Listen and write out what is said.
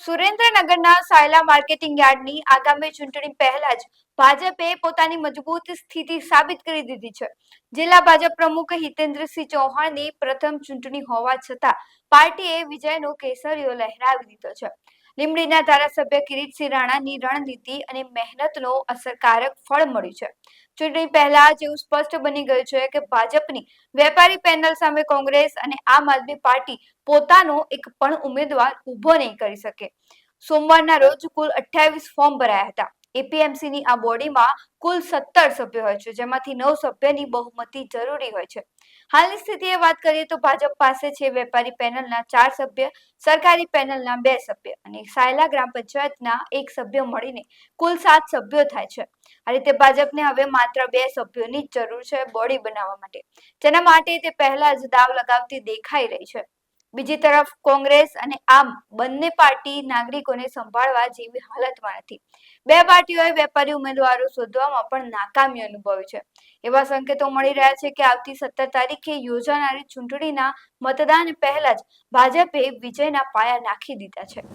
સુરેન્દ્રનગરના સાયલા માર્કેટિંગ યાર્ડની આગામી ચૂંટણી પહેલા જ ભાજપે પોતાની મજબૂત સ્થિતિ સાબિત કરી દીધી છે. જિલ્લા ભાજપ પ્રમુખ હિતેન્દ્રસિંહ ચૌહાણની પ્રથમ ચૂંટણી હોવા છતાં પાર્ટીએ વિજયનો કેસરીયો લહેરાવી દીધો છે. લીંબડીના ધારાસભ્ય કિરીટસિંહ રાણાની રણનીતિ અને મહેનતનો અસરકારક ફળ મળ્યું છે. ચૂંટણી પહેલા જ એવું સ્પષ્ટ બની ગયું છે કે ભાજપની વેપારી પેનલ સામે કોંગ્રેસ અને આમ આદમી પાર્ટી પોતાનો એક પણ ઉમેદવાર ઊભો નહીં કરી શકે. સોમવારના રોજ કુલ અઠ્યાવીસ ફોર્મ ભરાયા હતા. એપીએમસીની આ બોડીમાં કુલ સત્તર સભ્યો હોય છે, જેમાંથી નવ સભ્યની બહુમતી જરૂરી હોય છે. હાલની સ્થિતિએ વાત કરીએ તો ભાજપ પાસે છે વેપારી પેનલના ચાર સભ્ય, સરકારી પેનલના બે સભ્ય અને સાયલા ગ્રામ પંચાયતના એક સભ્ય મળીને કુલ સાત સભ્યો થાય છે. આ રીતે ભાજપને હવે માત્ર બે સભ્યોની જ જરૂર છે બોડી બનાવવા માટે. જેના માટે તે પહેલા જ દાવ લગાવતી દેખાઈ રહી છે. બીજી તરફ કોંગ્રેસ અને આમ બંને પાર્ટી નાગરિકોને સંભાળવા જેવી હાલતમાં નથી. બે પાર્ટીઓએ વેપારી ઉમેદવારો શોધવામાં પણ નાકામી અનુભવી છે. એવા સંકેતો મળી રહ્યા છે કે આવતી સત્તર તારીખે યોજાનારી ચૂંટણીના મતદાન પહેલા જ ભાજપે વિજયના પાયા નાખી દીધા છે.